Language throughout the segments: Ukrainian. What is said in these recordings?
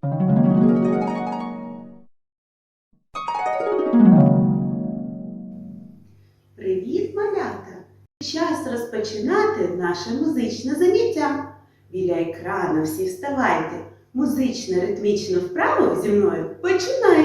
Привіт, малята! Час розпочинати наше музичне заняття. Біля екрану всі вставайте. Музично ритмічну вправу зі мною починайте.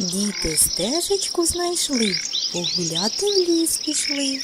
Діти стежечку знайшли, погуляти в ліс пішли.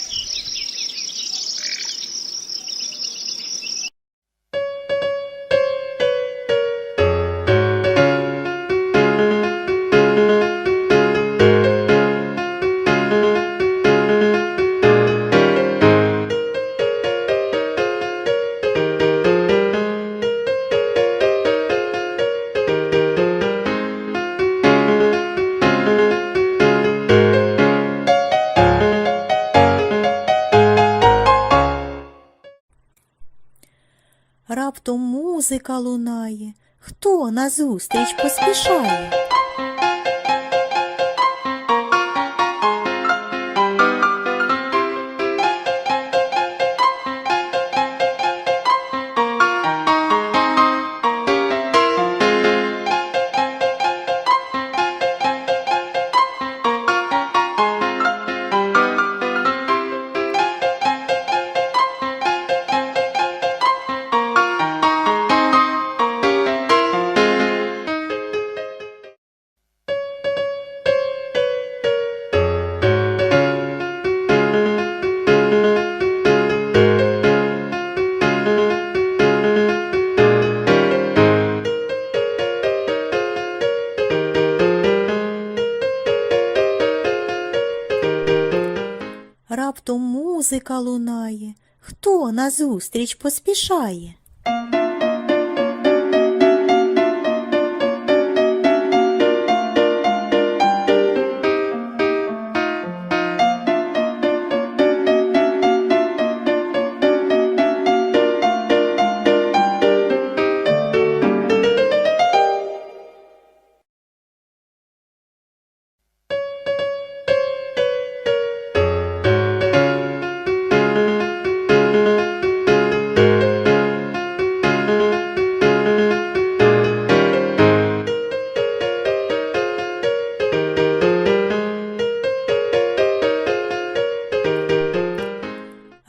Раптом музика лунає. Хто назустріч поспішає? Музика лунає. Хто назустріч поспішає?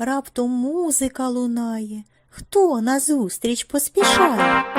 Раптом музика лунає. Хто назустріч поспішає?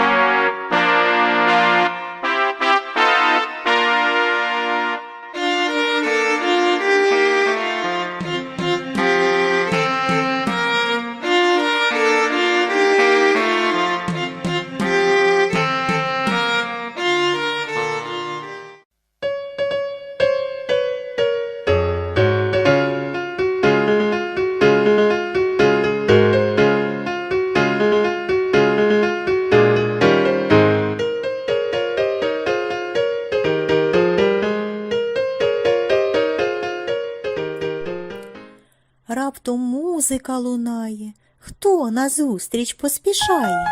Музика лунає. Хто назустріч поспішає?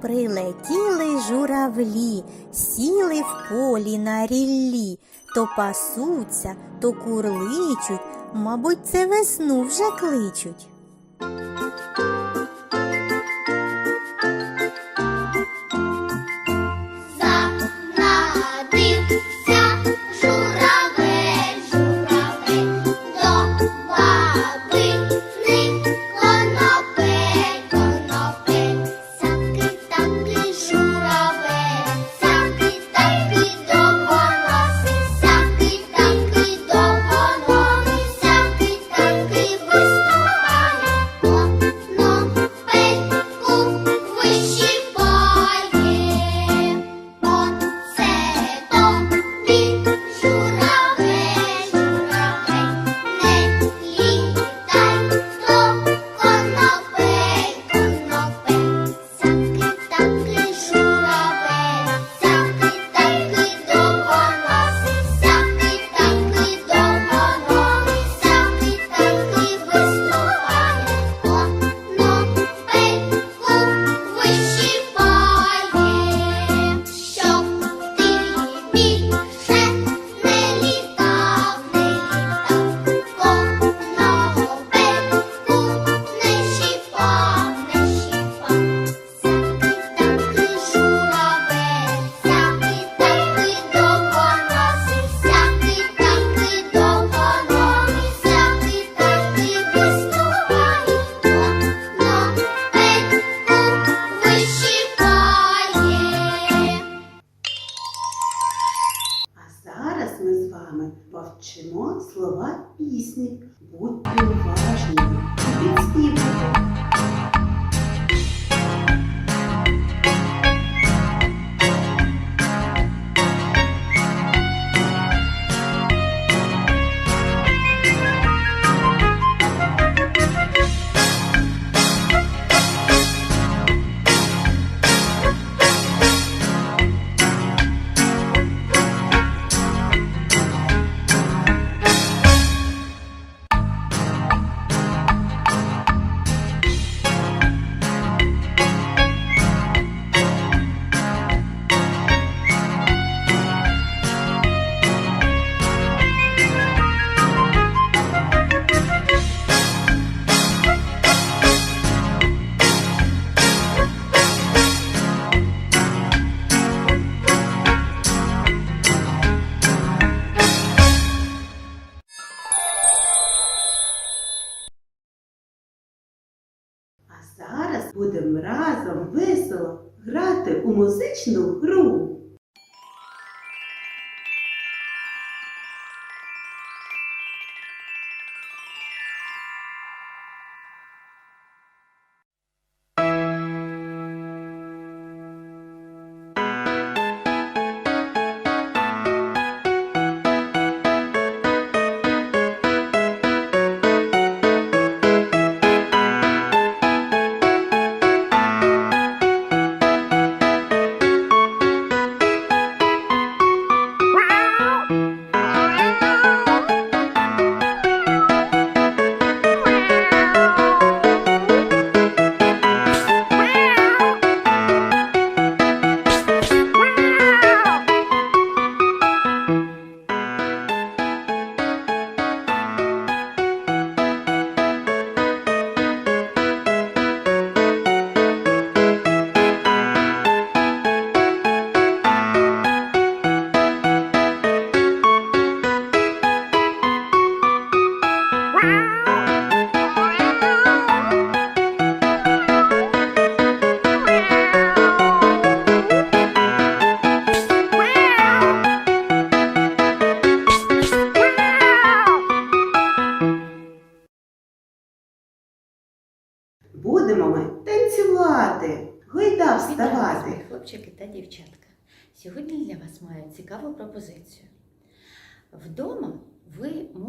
Прилетіли журавлі, сіли в полі на ріллі, то пасуться, то курличуть, мабуть, це весну вже кличуть. Слова пісні. Будьте уважні і. Будемо разом весело грати у музичну гру.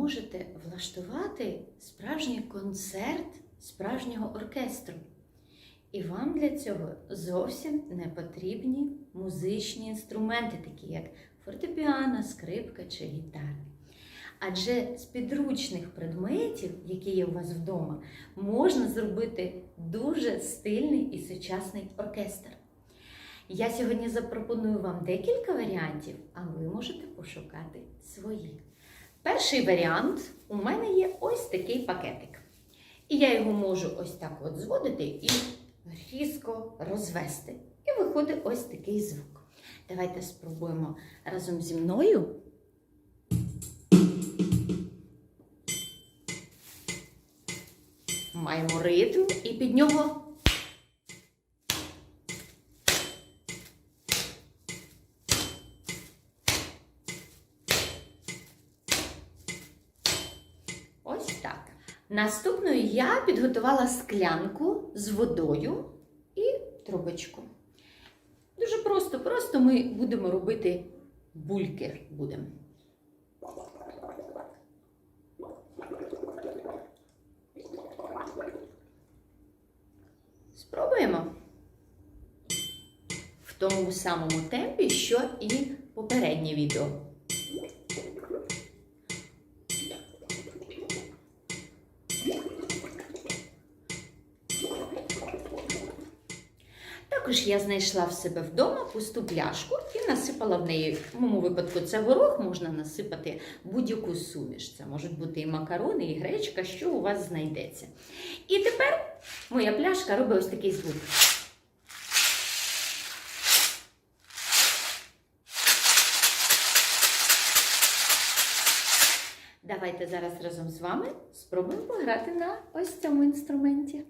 Можете влаштувати справжній концерт справжнього оркестру. І вам для цього зовсім не потрібні музичні інструменти, такі як фортепіано, скрипка чи гітара. Адже з підручних предметів, які є у вас вдома, можна зробити дуже стильний і сучасний оркестр. Я сьогодні запропоную вам декілька варіантів, а ви можете пошукати свої. Перший варіант у мене є ось такий пакетик. І я його можу ось так от зводити і різко розвести. І виходить ось такий звук. Давайте спробуємо разом зі мною. Маємо ритм і під нього. Ось так. Наступною я підготувала склянку з водою і трубочку. Дуже просто, просто ми будемо робити бульки. Будемо. Спробуємо в тому самому темпі, що і попереднє відео. Також я знайшла в себе вдома пусту пляшку і насипала в неї. В моєму випадку це горох, можна насипати будь-яку суміш. Це можуть бути і макарони, і гречка, що у вас знайдеться. І тепер моя пляшка робить ось такий звук. Давайте зараз разом з вами спробуємо пограти на ось цьому інструменті.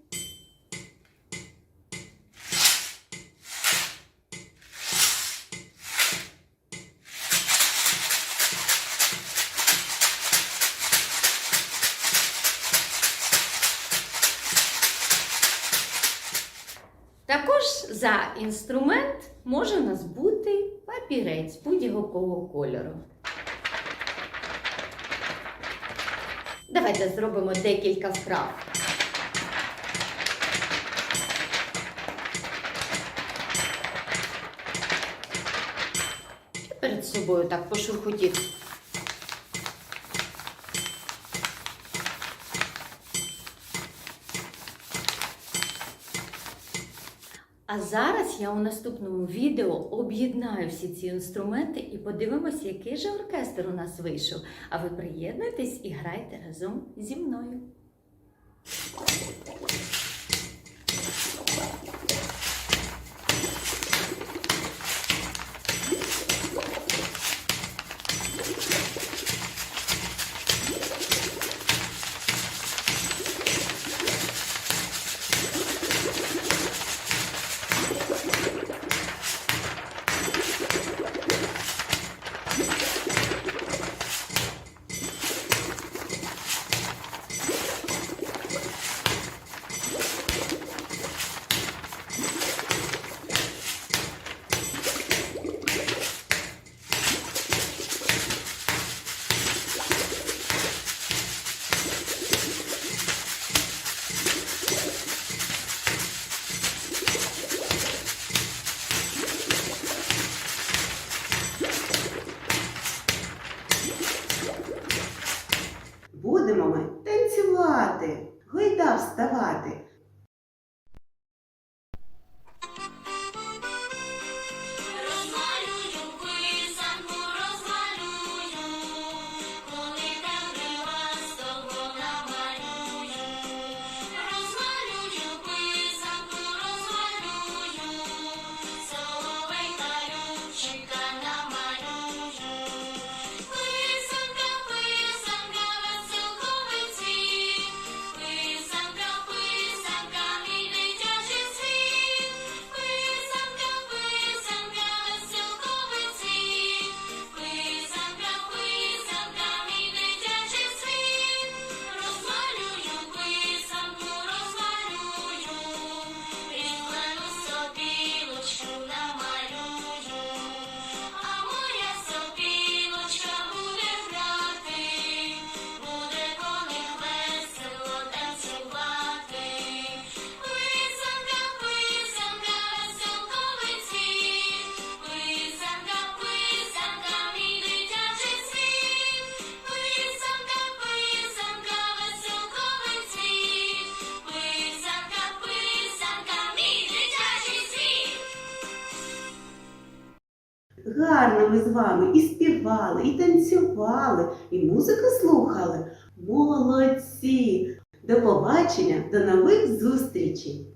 Інструмент може у нас бути папірець будь-якого кольору. Давайте зробимо декілька вправ. Перед собою так пошурхотіть. А зараз я у наступному відео об'єднаю всі ці інструменти і подивимося, який же оркестр у нас вийшов. А ви приєднуйтесь і грайте разом зі мною. Гарно ми з вами і співали, і танцювали, і музику слухали. Молодці! До побачення, до нових зустрічей!